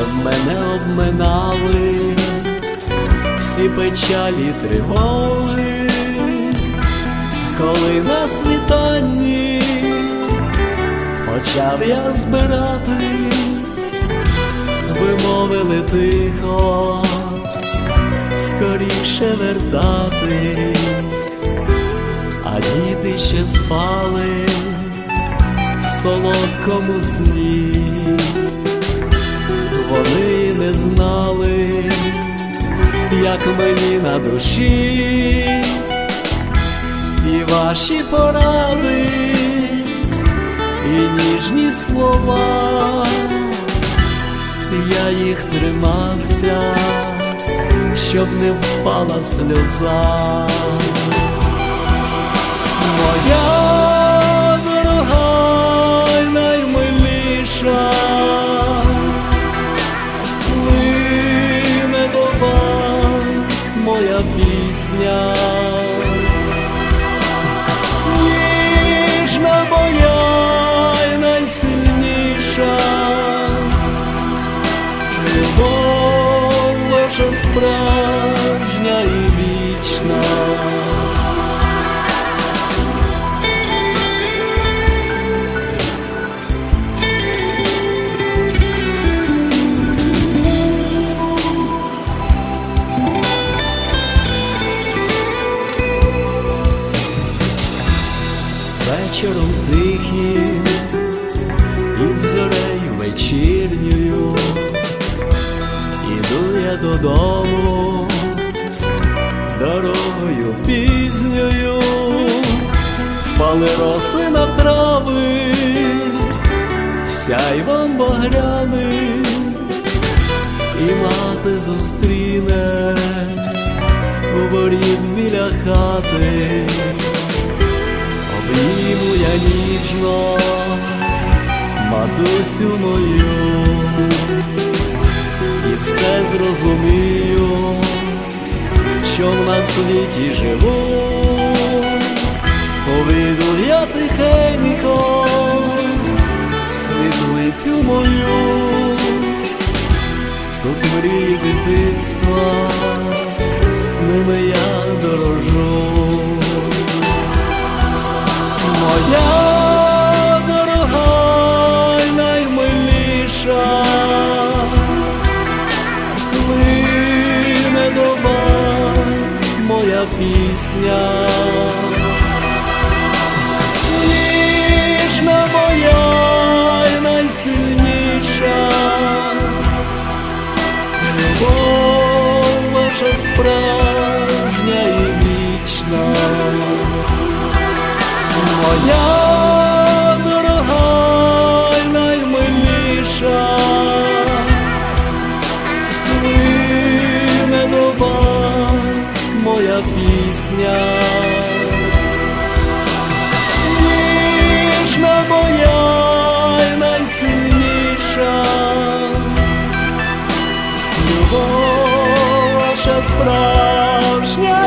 щоб мене обминали. Всі печалі тривоги, коли на світанні почав я збиратись, вимовили тихо, скоріше вертатись, а діти ще спали в солодкому сні, знали, як мені на душі, і ваші поради, і ніжні слова, я їх тримався, щоб не впала сльоза. Моя ваша справжня і вічна. вечором додому, дорогою пізньою, впали роси на трави, сяйвом багряним, і мати зустріне у біля хати. Обніму я ніжно, матусю мою, все зрозумію, що на світі живу, повіду я тихенько в світлицю мою, тут мрії дитинства, ними я дорожу. Моя пісня, ніжна моя і найсильніша, любов ваша справжня і вічна. Моя пісня, ніжна моя й найсильніша, любов ваша справжня.